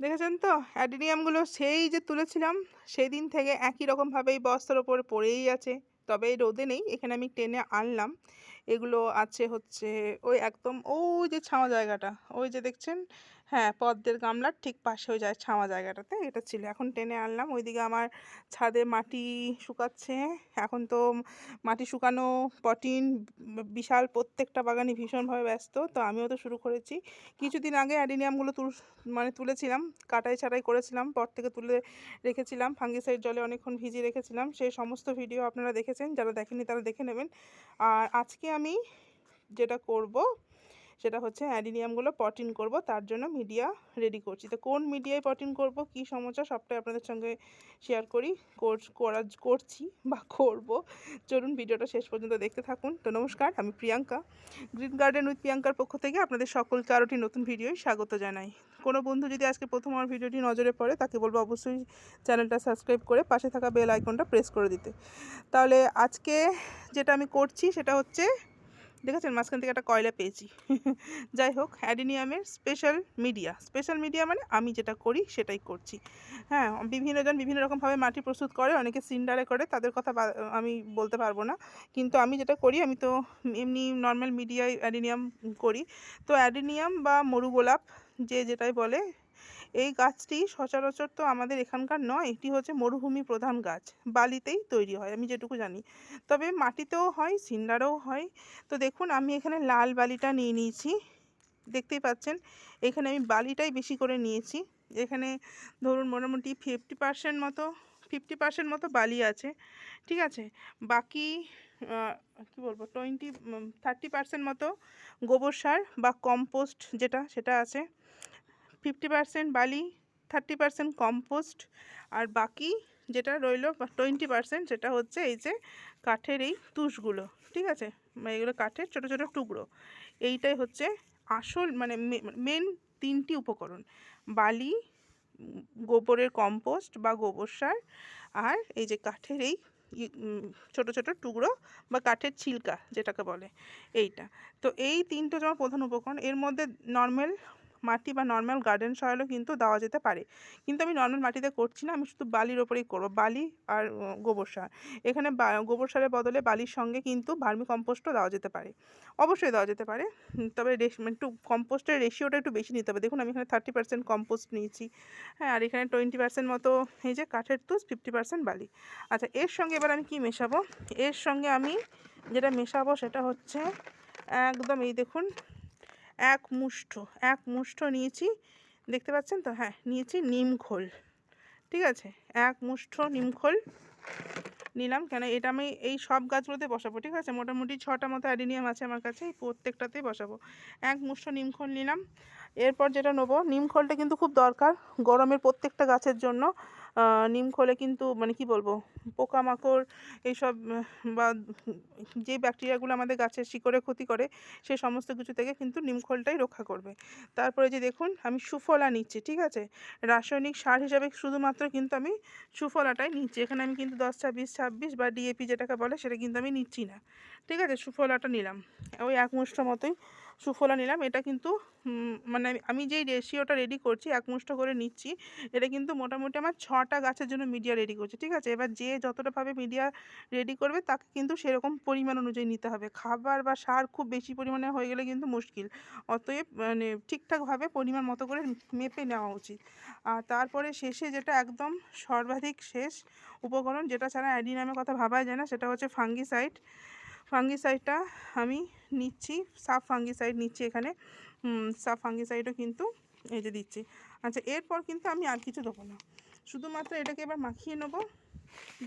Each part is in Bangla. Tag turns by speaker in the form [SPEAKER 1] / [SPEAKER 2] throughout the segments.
[SPEAKER 1] দেখেছেন তো? অ্যাডিনিয়ামগুলো সেই যে তুলেছিলাম সেই দিন থেকে একই রকমভাবে এই বস্তার ওপর পড়েই আছে। তবে এই রোদে নেই, এখানে আমি টেনে আনলাম। এগুলো আছে হচ্ছে ওই একদম ওই যে ছাওয়া জায়গাটা। ওই যে দেখছেন? হ্যাঁ পদ্মের গামলার ঠিক পাশে ওই যায় ছাওয়া জায়গাটাতে, এটা ছিল। এখন টেনে আনলাম। ওইদিকে আমার ছাদে মাটি শুকাচ্ছে। এখন তো মাটি শুকানো পটিন, বিশাল প্রত্যেকটা বাগানে ভীষণভাবে ব্যস্ত, তো আমিও তো শুরু করেছি। কিছুদিন আগে অ্যাডিনিয়ামগুলো তুল মানে তুলেছিলাম, কাটাই ছাটাই করেছিলাম পর থেকে তুলে রেখেছিলাম, ফাঙ্গিসাইড জলে অনেকক্ষণ ভিজিয়ে রেখেছিলাম। সেই সমস্ত ভিডিও আপনারা দেখেছেন, যারা দেখেননি তারা দেখে নেবেন। আর আজকে আমি যেটা করব, সেটা হচ্ছে অ্যাডিনিয়ামগুলো পটিন করব, তার জন্য মিডিয়া রেডি করছি। তো কোন মিডিয়ায় পটিন করব, কি সমস্যা, সবটাই আপনাদের সঙ্গে শেয়ার করি কর- করা, করছি বা করব। চলুন ভিডিওটা শেষ পর্যন্ত দেখতে থাকুন। তো নমস্কার, আমি প্রিয়াঙ্কা, গ্রিন গার্ডেন উইথ প্রিয়াঙ্কার পক্ষ থেকে আপনাদের সকলকে আরোটি নতুন ভিডিওয় স্বাগত জানাই। কোনো বন্ধু যদি আজকে প্রথম আমার ভিডিওটি নজরে পড়ে, তাকে বলব অবশ্যই চ্যানেলটা সাবস্ক্রাইব করে পাশে থাকা বেল আইকনটা প্রেস করে দিতে। তাহলে আজকে যেটা আমি করছি, সেটা হচ্ছে দেখেছেন? মাঝখান থেকে একটা কয়লা পেয়েছি। যাই হোক, অ্যাডিনিয়ামের স্পেশাল মিডিয়া স্পেশাল মিডিয়া মানে আমি যেটা করি, সেটাই করছি। হ্যাঁ বিভিন্নজন বিভিন্ন রকমভাবে মাটি প্রস্তুত করে, অনেকে সিন্ডারে করে, তাদের কথা আমি বলতে পারব না। কিন্তু আমি যেটা করি, আমি তো এমনি নর্মাল মিডিয়ায় অ্যাডিনিয়াম করি। তো অ্যাডিনিয়াম বা মরু গোলাপ যে যেটাই বলে এই গাছটি সচরাচর তো আমাদের এখানকার নয়, এটি হচ্ছে মরুভূমি প্রধান গাছ। বালিতেই তৈরি হয়, আমি যেটুকু জানি। তবে মাটিতেও হয়, সিন্ডারেও হয়। তো দেখুন, আমি এখানে লাল বালিটা নিয়ে নিয়েছি। দেখতেই পাচ্ছেন, এখানে আমি বালিটাই বেশি করে নিয়েছি। এখানে ধরুন, মোটামুটি ফিফটি পার্সেন্ট মতো ফিফটি পার্সেন্ট মতো বালি আছে। ঠিক আছে? বাকি কি বলব টোয়েন্টি থার্টি পার্সেন্ট মতো গোবর সার বা কম্পোস্ট যেটা, সেটা আছে। ফিফটি পার্সেন্ট বালি থার্টি পার্সেন্ট কম্পোস্ট আর বাকি যেটা রইল টোয়েন্টি পার্সেন্ট সেটা হচ্ছে এই যে কাঠের এই তুষগুলো, ঠিক আছে? এগুলো কাঠের ছোটো ছোটো টুকরো। এইটাই হচ্ছে আসল মানে মেন তিনটি উপকরণ। বালি, গোবরের কম্পোস্ট বা গোবর সার, আর এই যে কাঠের এই ছোটো ছোটো টুকরো বা কাঠের ছিলকা যেটাকে বলে, এইটা। তো এই তিনটে যেমন প্রধান উপকরণ। এর মধ্যে নর্মাল মাটি বা নর্মাল গার্ডেন সয়েলও কিন্তু দেওয়া যেতে পারে। কিন্তু আমি নর্মাল মাটিতে করছি না, আমি শুধু বালির ওপরেই করব, বালি আর গোবর সার। এখানে গোবর সারের বদলে বালির সঙ্গে কিন্তু ভার্মি কম্পোস্টও দেওয়া যেতে পারে। অবশ্যই দেওয়া যেতে পারে। তবে একটু কম্পোস্টের রেশিওটা একটু বেশি নিতে হবে। দেখুন, আমি এখানে থার্টি পার্সেন্ট কম্পোস্ট নিয়েছি। হ্যাঁ আর এখানে টোয়েন্টি পার্সেন্ট মতো এই যে কাঠের তুষ ফিফটি পার্সেন্ট বালি। আচ্ছা এর সঙ্গে এবার আমি কি মেশাবো? এর সঙ্গে আমি যেটা মেশাবো সেটা হচ্ছে একদম এই দেখুন এক মুষ্ঠ এক মুষ্ঠ নিয়েছি। দেখতে পাচ্ছেন তো? হ্যাঁ নিয়েছি নিমখোল ঠিক আছে? এক মুষ্ঠ নিমখোল নিলাম। কেন এটা আমি এই সব গাছগুলোতে বসাবো, ঠিক আছে? মোটামুটি ছটা মতো অ্যাডিনিয়াম আছে আমার কাছে, এই প্রত্যেকটাতেই বসাবো। এক মুষ্ঠ নিমখোল নিলাম। এরপর যেটা নেব নিমখোলটা কিন্তু খুব দরকার গরমের প্রত্যেকটা গাছের জন্য। আহ, নিমখোলে কিন্তু মানে কি বলব পোকামাকড় এইসব বা যে ব্যাকটেরিয়াগুলো আমাদের গাছের শিকড়ে ক্ষতি করে সেই সমস্ত কিছু থেকে কিন্তু নিমখোলটাই রক্ষা করবে। তারপরে যে দেখুন আমি সুফলা নিচ্ছি ঠিক আছে? রাসায়নিক সার হিসাবে শুধুমাত্র কিন্তু আমি সুফলাটাই নিচ্ছি। এখানে আমি কিন্তু দশ ছাব্বিশ ছাব্বিশ বা ডিএপি যেটাকে বলে সেটা কিন্তু আমি নিচ্ছি না। ঠিক আছে? সুফলাটা নিলাম। ওই এক মুষ্ঠ মতোই সুফলা নিলাম। এটা কিন্তু মানে আমি- যেই রেশিওটা রেডি করছি এক মুষ্ঠ করে নিচ্ছি, এটা কিন্তু মোটামুটি আমার ছটা গাছের জন্য মিডিয়া রেডি করছি, ঠিক আছে? এবার যে যতটা ভাবে মিডিয়া রেডি করবে, তাকে কিন্তু সেরকম পরিমাণ অনুযায়ী নিতে হবে। খাবার বা সার খুব বেশি পরিমাণে হয়ে গেলে কিন্তু মুশকিল। অতএব মানে ঠিকঠাকভাবে পরিমাণ মতো করে মেপে নেওয়া উচিত। আর তারপরে শেষে যেটা একদম সর্বাধিক শেষ উপকরণ, যেটা ছাড়া অ্যাডিনামের কথা ভাবাই যায় না, সেটা হচ্ছে ফাঙ্গিসাইড ফাঙ্গিসাইডটা আমি নিচ্ছি। সাফ ফাঙ্গিসাইড নিচ্ছি এখানে। সাফ ফাঙ্গিসাইডও কিন্তু এই যে দিচ্ছি। আচ্ছা এরপর কিন্তু আমি আর কিছু দেবো না। শুধুমাত্র এটাকে এবার মাখিয়ে নেব।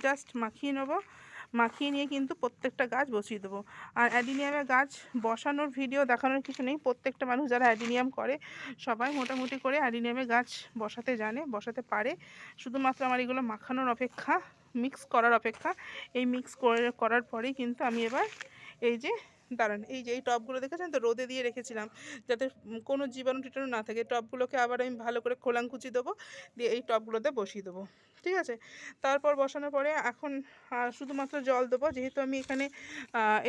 [SPEAKER 1] জাস্ট মাখিয়ে নেব। মাখিয়ে নিয়ে কিন্তু প্রত্যেকটা গাছ বসিয়ে দেবো। আর অ্যাডিনিয়ামের গাছ বসানোর ভিডিও দেখানোর কিছু নেই। প্রত্যেকটা মানুষ যারা অ্যাডিনিয়াম করে, সবাই মোটামুটি করে অ্যাডিনিয়ামের গাছ বসাতে জানে, বসাতে পারে। শুধুমাত্র আমার এগুলো মাখানোর অপেক্ষা। মিক্স করার অপেক্ষা। এই মিক্স করে করার পরেই কিন্তু আমি এবার এই যে দাঁড়ান এই যে, এই টবগুলো দেখেছেন তো? রোদে দিয়ে রেখেছিলাম। যাতে কোনো জীবাণু টিটাণু না থাকে। টবগুলোকে আবার আমি ভালো করে খোলাঙ্কুচি দেবো। দিয়ে এই টবগুলোতে বসিয়ে দেবো। ঠিক আছে? তারপর বসানোর পরে এখন শুধুমাত্র জল দেবো। যেহেতু আমি এখানে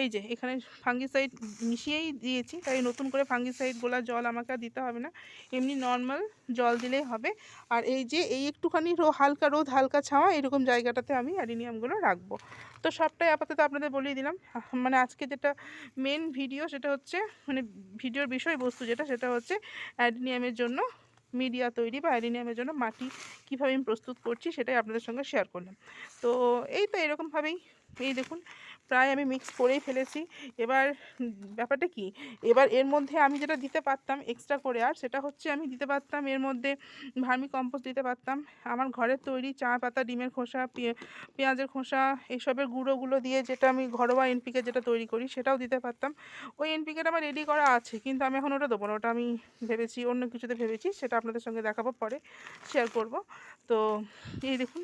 [SPEAKER 1] এই যে, এখানে ফাঙ্গিসাইড মিশিয়েই দিয়েছি। তাই নতুন করে ফাঙ্গিসাইড গোলা জল আমাকে দিতে হবে না। এমনি নর্মাল জল দিলেই হবে। আর এই যে, এই একটুখানি হালকা রোদ, হালকা ছাওয়া, এরকম জায়গাটাতে আমি অ্যাডিনিয়ামগুলো রাখব। তো সবটাই আপাতত আপনাদের বলিয়ে দিলাম। মানে আজকে যেটা মেন ভিডিও সেটা হচ্ছে মানে ভিডিওর বিষয়বস্তু যেটা, সেটা হচ্ছে অ্যাডিনিয়ামের জন্য মিডিয়া তৈরি বা অ্যাডিনিয়ামের জন্য মাটি কীভাবে আমি প্রস্তুত করছি সেটাই আপনাদের সঙ্গে শেয়ার করলাম। তো এই তো এরকমভাবেই, এই দেখুন প্রায় আমি মিক্স করেই ফেলেছি। এবার ব্যাপারটা কি? এবার এর মধ্যে আমি যেটা দিতে পারতাম এক্সট্রা করে, আর সেটা হচ্ছে আমি দিতে পারতাম, এর মধ্যে ভার্মি কম্পোস্ট দিতে পারতাম। আমার ঘরের তৈরি চা পাতা, ডিমের খোসা পেঁয়াজের খোসা এইসবের গুঁড়োগুলো দিয়ে যেটা আমি ঘরোয়া এনপিকে যেটা তৈরি করি সেটাও দিতে পারতাম। ওই এনপিকেটা আমার রেডি করা আছে, কিন্তু আমি এখন ওটা দেবো না। ওটা আমি ভেবেছি, অন্য কিছুতে ভেবেছি, সেটা আপনাদের সঙ্গে দেখাবো, পরে শেয়ার করব। তো এই দেখুন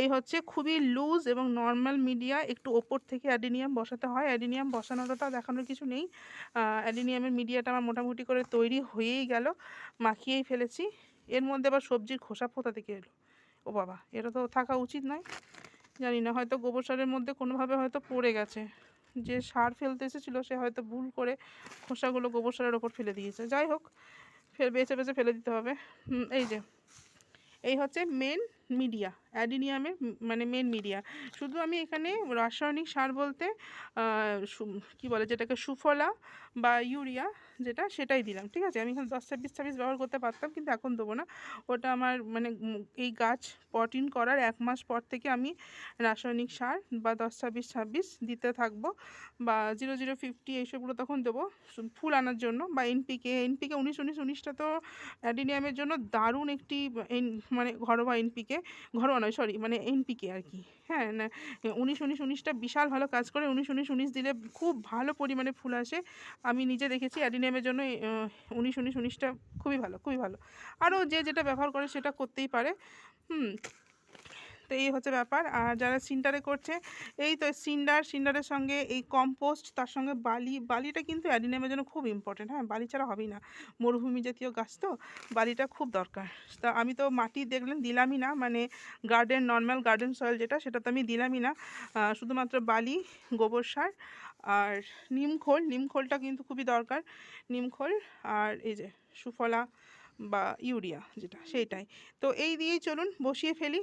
[SPEAKER 1] এই হচ্ছে খুবই লুজ এবং নর্মাল মিডিয়া একটু ওপর থেকে অ্যাডিনিয়াম বসাতে হয়। অ্যাডিনিয়াম বসানোটা দেখানোর কিছু নেই। অ্যাডিনিয়ামের মিডিয়াটা আমার মোটামুটি করে তৈরি হয়েই গেল, মাখিয়েই ফেলেছি। এর মধ্যে আবার সবজির খোসা পোতা থেকে এলো। ও বাবা, এটা তো থাকা উচিত নয়। জানি না, হয়তো গোবর সারের মধ্যে কোনোভাবে হয়তো পড়ে গেছে। যে সার ফেলতে এসেছিল, সে হয়তো ভুল করে খোসাগুলো গোবর সারের ওপর ফেলে দিয়েছে। যাই হোক, ফের বেছে বেছে ফেলে দিতে হবে। এই যে, এই হচ্ছে মেন মিডিয়া অ্যাডিনিয়ামের মানে মেন মিডিয়া শুধু আমি এখানে রাসায়নিক সার বলতে কি বলে যেটাকে, সুফলা বা ইউরিয়া যেটা, সেটাই দিলাম, ঠিক আছে? আমি এখানে দশ ছাব্বিশ ছাব্বিশ ব্যবহার করতে পারতাম, কিন্তু এখন দেবো না। ওটা আমার মানে এই গাছ পটিন করার এক মাস পর থেকে আমি রাসায়নিক সার বা দশ ছাব্বিশ ছাব্বিশ দিতে থাকব বা জিরো জিরো ফিফটি এইসবগুলো তখন দেবো ফুল আনার জন্য বা এনপিকে এনপিকে উনিশ উনিশ উনিশটা তো অ্যাডিনিয়ামের জন্য দারুণ একটি মানে ঘরোয়া এনপিকে ঘরোয়া নয় সরি মানে এনপিকে আর কি। হ্যাঁ উনিশ উনিশ, উনিশটা বিশাল ভালো কাজ করে, উনিশ উনিশ উনিশ দিলে খুব ভালো পরিমাণে ফুল আসে। আমি নিজে দেখেছি অ্যাডিনিয়ামের জন্য উনিশ উনিশ, উনিশটা খুবই ভালো খুবই ভালো। আরও যে যেটা ব্যবহার করে সেটা করতেই পারে। হুম তো এই হচ্ছে ব্যাপার। আর যারা সিন্ডারে করছে, এই তো সিন্ডার, সিন্ডারের সঙ্গে এই কম্পোস্ট, তার সঙ্গে বালি, বালিটা কিন্তু অ্যাডিনিয়ামের জন্য খুব ইম্পর্টেন্ট হ্যাঁ? বালি ছাড়া হবেই না। মরুভূমি জাতীয় গাছ তো, বালিটা খুব দরকার। তা আমি তো মাটি দেখলেন, দিলামই না। মানে গার্ডেন নর্মাল গার্ডেন সয়েল যেটা, সেটা তো আমি দিলামই না। শুধুমাত্র বালি, গোবর সার আর নিমখোল নিমখোলটা কিন্তু খুবই দরকার। নিমখোল আর এই যে সুফলা বা ইউরিয়া যেটা সেইটাই। তো এই দিয়েই চলুন বসিয়ে ফেলি।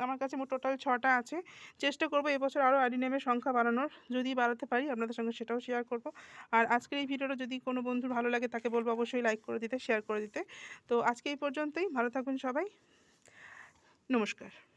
[SPEAKER 1] আমার কাছে মোট টোটাল ছটা আছে। চেষ্টা করব এবছর আরও অ্যাডিনিয়ামের সংখ্যা বাড়ানোর। যদি বাড়াতে পারি আপনাদের সঙ্গে সেটাও শেয়ার করব। আর আজকের এই ভিডিওটা যদি কোনো বন্ধুর ভালো লাগে তাকে বলব অবশ্যই লাইক করে দিতে শেয়ার করে দিতে। তো আজকে এই পর্যন্তই। ভালো থাকুন সবাই। নমস্কার।